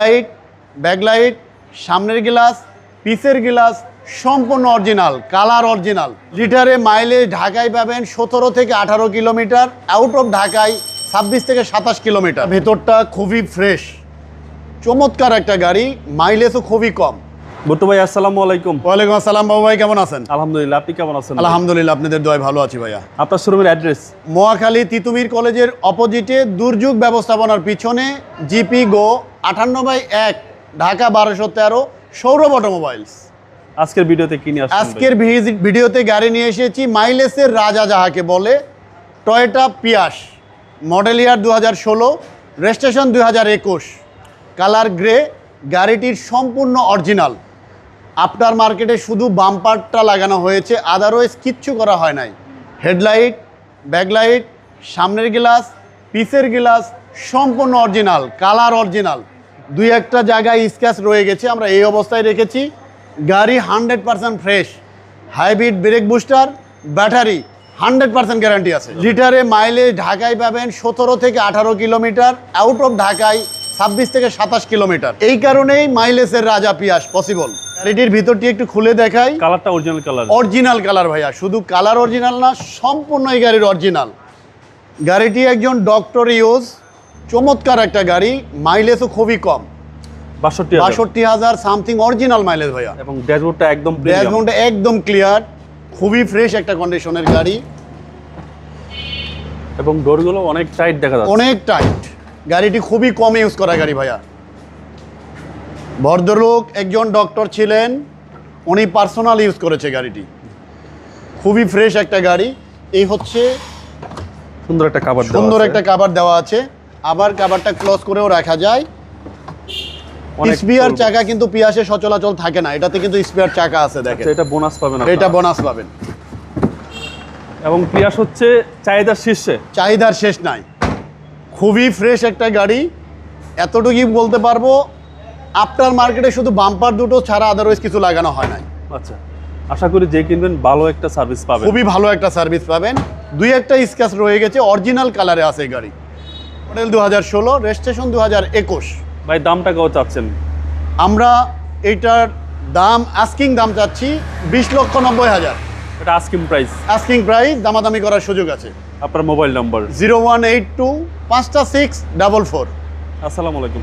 Light backlight সামনের glass পিসের glass সম্পূর্ণ অরিজিনাল কালার অরিজিনাল। লিটারে মাইলেজ ঢাকায় পাবেন সতেরো থেকে আঠারো কিলোমিটার আউট অফ ঢাকায় ছাব্বিশ থেকে সাতাশ কিলোমিটার। ভেতরটা খুবই ফ্রেশ চমৎকার একটা গাড়ি মাইলেজও খুবই কম। ভুট্টু ভাই আসসালামু আলাইকুম। ওয়ালাইকুম আসসালাম বাবু ভাই কেমন আছেন? আলহামদুলিল্লাহ আপনি কেমন আছেন? আলহামদুলিল্লাহ আপনাদের দয় ভালো আছি ভাইয়া। আপনার শোরুমের অ্যাড্রেস মহাখালী তিতুমির কলেজের অপোজিটে দুর্যোগ ব্যবস্থাপনার পিছনে জিপি গো আটান্ন বাই এক ঢাকা বারোশো তেরো সৌরভ অটোমোবাইলস। আজকের ভিডিওতে কি নিয়ে আজকের ভিডিওতে গাড়ি নিয়ে এসেছি মাইলেসের রাজা যাহাকে বলে টয়োটা পিয়াস মডেল ইয়ার দু হাজার ষোলো রেজিস্ট্রেশন দুই হাজার একুশ কালার গ্রে গাড়িটির সম্পূর্ণ অরিজিনাল। আফটার মার্কেটে শুধু বাম্পারটা লাগানো হয়েছে আদারওয়াইজ কিচ্ছু করা হয় নাই। হেডলাইট ব্যাকলাইট সামনের গ্লাস পিসের গ্লাস সম্পূর্ণ অরিজিনাল কালার অরিজিনাল। দুই একটা জায়গায় স্ক্যাচ রয়ে গেছে আমরা এই অবস্থায় রেখেছি। গাড়ি hundred percent fresh hybrid brake booster battery hundred percent guarantee আছে। লিটারে মাইলেজ ঢাকায় পাবেন সতেরো থেকে আঠারো কিলোমিটার আউট অফ ঢাকায় ছাব্বিশ থেকে সাতাশ কিলোমিটার। এই কারণেই মাইলেজের রাজা পিয়াস পসিবল গাড়িটির ভিতরটি একটু খুলে দেখাই। কালারটা অরিজিনাল কালার অরিজিনাল কালার ভাইয়া শুধু কালার অরিজিনাল না সম্পূর্ণ এই গাড়ির অরিজিনাল গাড়িটি একজন ডক্টর ইউজ চমৎকার একটা গাড়ি মাইলেজও খুবই কম। বাষট্টি বাষট্টি হাজার সামথিং অরিজিনাল মাইলেজ ভাইয়া। এবং ড্যাশবোর্ডটা একদম। ড্যাশবোর্ডটা একদম ক্লিয়ার খুবই ফ্রেশ একটা কন্ডিশনের গাড়ি। এবং ডোরগুলো অনেক টাইট দেখা যাচ্ছে। অনেক টাইট গাড়িটি খুবই কম ইউজ করা গাড়ি ভাইয়া। ভদ্রলোক একজন ডক্টর ছিলেন উনি পার্সোনাল ইউজ করেছে গাড়িটি। খুবই ফ্রেশ একটা গাড়ি। এই হচ্ছে সুন্দর একটা কাভার সুন্দর একটা কাভার দেওয়া আছে। আবার কাভারটা ক্লোজ করেও রাখা যায়। স্পিয়ার চাকা কিন্তু পিয়াসে সচলাচল থাকে না এটাতে কিন্তু স্পিয়ার চাকা আছে দেখেন। এটা বোনাস পাবেন এটা বোনাস পাবেন। এবং পিয়াস হচ্ছে চাহিদার শীর্ষে। চাহিদার শেষ নাই। খুবই ফ্রেশ একটা গাড়ি। এতটুকুই বলতে পারব আফটার মার্কেটে শুধু বাম্পার দুটো ছাড়া আদারওয়াইজ কিছু লাগানো হয় নাই। আচ্ছা আশা করি যে কিনবেন ভালো একটা সার্ভিস পাবেন। খুবই ভালো একটা সার্ভিস পাবেন। দুই একটা স্ক্যাচ রয়ে গেছে অরিজিনাল কালারে আছে গাড়ি। মডেল দু হাজার ষোলো রেজিস্ট্রেশন দু হাজার একুশ। ভাই দামটা কেউ চাচ্ছেন? আমরা এইটার দাম আস্কিং দাম চাচ্ছি বিশ লক্ষ নব্বই হাজার। এটা আস্কিং প্রাইস আস্কিং প্রাইস দামাদামি করার সুযোগ আছে। আপনার mobile number zero one eight two পাঁচটা সিক্স ডাবল ফোর। আসসালামু আলাইকুম।